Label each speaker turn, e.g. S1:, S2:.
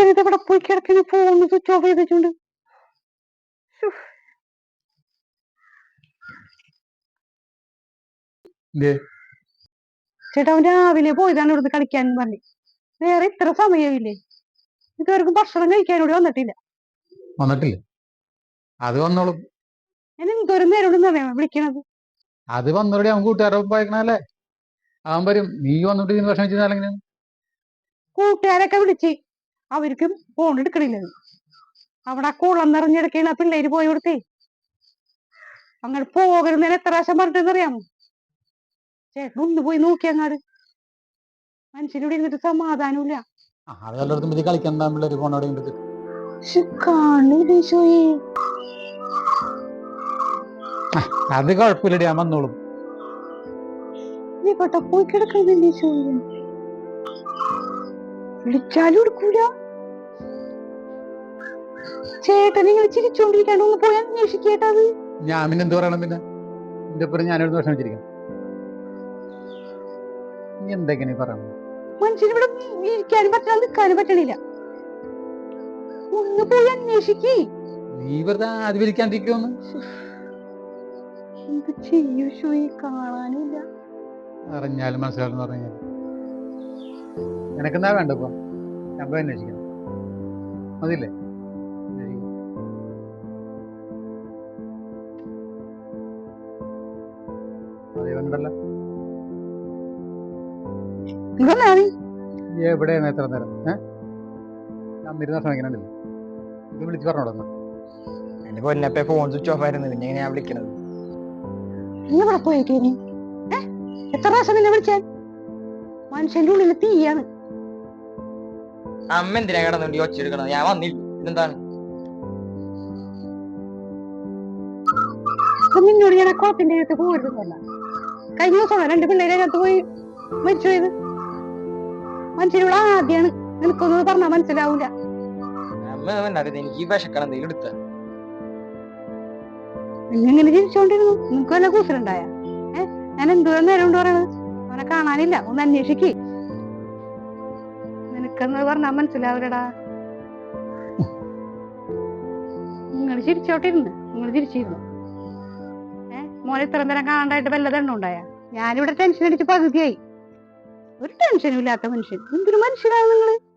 S1: കരുത് ഇവിടെ പോയി കിടക്കുന്ന ഫോൺ സ്വിച്ച് ഓഫ് ചെയ്തിട്ടുണ്ട് ചേട്ടാ അവൻ രാവിലെ പോയതാണ് ഇവിടുന്ന് കളിക്കാൻ പറഞ്ഞു. വേറെ ഇത്ര സമയമില്ലേ ഇതുവരെക്കും ഭക്ഷണം കഴിക്കാൻ ഇവിടെ വന്നിട്ടില്ല.
S2: വന്നിട്ടില്ല. അത് വന്നോളും.
S1: എന്തോരം നേരം വിളിക്കണത്.
S2: അത് വന്നോടെ അവൻ കൂട്ടുകാരെ പോയക്കണല്ലേ അവൻ വരും. നീ വന്നിട്ട് ഭക്ഷണം വെച്ചാൽ
S1: കൂട്ടുകാരൊക്കെ വിളിച്ച് അവർക്കും ഫോൺ എടുക്കണില്ലെന്ന് അവിടെ ആ കുളം നിറഞ്ഞെടുക്കണ പിള്ളേര് പോയി കൊടുത്തേ. അങ്ങോട്ട് പോകരുന്നതിന് എത്ര പ്രാവശ്യം പറഞ്ഞിട്ടെന്നറിയാമോ ചേട്ടൻ ഒന്ന് പോയി നോക്കി അങ്ങാട്. മനുഷ്യനോട് ഇരുന്നിട്ട് സമാധാനമില്ല
S2: അത് എല്ലായിടത്തും ഇത് കളിക്കാൻ പിള്ളേർ ഫോണോടെ ഉണ്ട്
S1: ശ്ശെ, കാണില്ല ഈശോയെ.
S2: അത് കുഴപ്പമില്ലടി ഞാൻ വന്നോളും.
S1: ഇവിടെ പോയി കിടക്കുന്നില്ല വിളിച്ചാലും എടുക്കൂല. ചേട്ടൻ നിങ്ങൾ ചിരിച്ചോണ്ടിരിക്കാണ്ട് ഒന്ന് പോയി അന്വേഷിക്കേട്ടത്
S2: ഞാൻ പിന്നെ എന്ത് പറയണം പിന്നെ? എന്റെ ഒപ്പം ഞാനൊരു ദോഷം വെച്ചിരിക്കാം നീ എന്തൊക്കെയാണ് പറയണം?
S1: മനുഷ്യന് ഇവിടെ ഇരിക്കാനും പറ്റില്ല നിൽക്കാനും പറ്റണില്ല. ഒന്ന് പോയി അന്വേഷിക്കേ.
S2: നീ വെറുതെ ആദ്യം വിളിക്കാണ്ടിരിക്കുമെന്ന്
S1: എന്ത് ചെയ്യൂ ഷോയി കാണാനില്ല.
S2: അറിഞ്ഞാലും മനസ്സിലാവും പറഞ്ഞാൽ നിനക്കെന്താ വേണ്ട ഇപ്പൊ ഞാൻ പോയി അന്വേഷിക്കാം. മതിയില്ലേ?
S1: നീ
S2: എവിടെയാണ് എത്ര നേരം? ഞാൻ ഇരുന്ന ശ്രമിക്കണല്ലേ ഇത് വിളിച്ചു പറഞ്ഞോടന്ന്
S3: എന്റെ പൊന്നപ്പ ഫോൺ സ്വിച്ച് ഓഫ് ആയിരുന്നു. പിന്നെ എങ്ങനെയാ വിളിക്കണത്?
S1: നീ ഇവിടെ എത്ര പ്രാവശ്യം നിന്നെ വിളിച്ചാൽ മനുഷ്യന്റെ ഉള്ളിൽ തീയാണ്.
S3: അമ്മ എന്തിനാ കിടന്നുണ്ട് ഈ ഞാൻ വന്നില്ല. ഇതെന്താണ്
S1: അപ്പൊ നിന്നോട് ഞാൻ കുളത്തിന്റെ അകത്ത് പോകരുതെന്നല്ല കഴിഞ്ഞ ദിവസം രണ്ട് പിള്ളേരെ അകത്ത് പോയി മരിച്ചു പോയത്. മനുഷ്യനോട് ആദ്യാണ്. നിനക്കൊന്നും പറഞ്ഞാൽ മനസ്സിലാവൂല.
S3: ജീവിച്ചോണ്ടിരുന്നു എനിക്ക് വിശക്കണം എന്തെങ്കിലും എടുത്ത.
S1: നിങ്ങനെ ചിരിച്ചോണ്ടിരുന്നു. നിനക്ക് വല്ല കൂസലുണ്ടായ ഏ? ഞാൻ എന്തോരം നേരം കൊണ്ട് പറയണത്? അവനെ കാണാനില്ല. ഒന്ന് അന്വേഷിക്ക്. നിനക്കെന്ന് പറഞ്ഞാ മനസ്സിലാവില്ലടാ നിങ്ങൾ ചിരിച്ചോട്ടിരുന്ന്. നിങ്ങൾ ചിരിച്ചിരുന്നു. മോനെ ഇത്ര നേരം കാണാണ്ടായിട്ട് വല്ലതെണ്ണം ഉണ്ടായാ? ഞാനിവിടെ ടെൻഷൻ അടിച്ച് പകുതിയായി. ഒരു ടെൻഷനും ഇല്ലാത്ത മനുഷ്യൻ. എന്തൊരു മനുഷ്യരാണ് നിങ്ങൾ?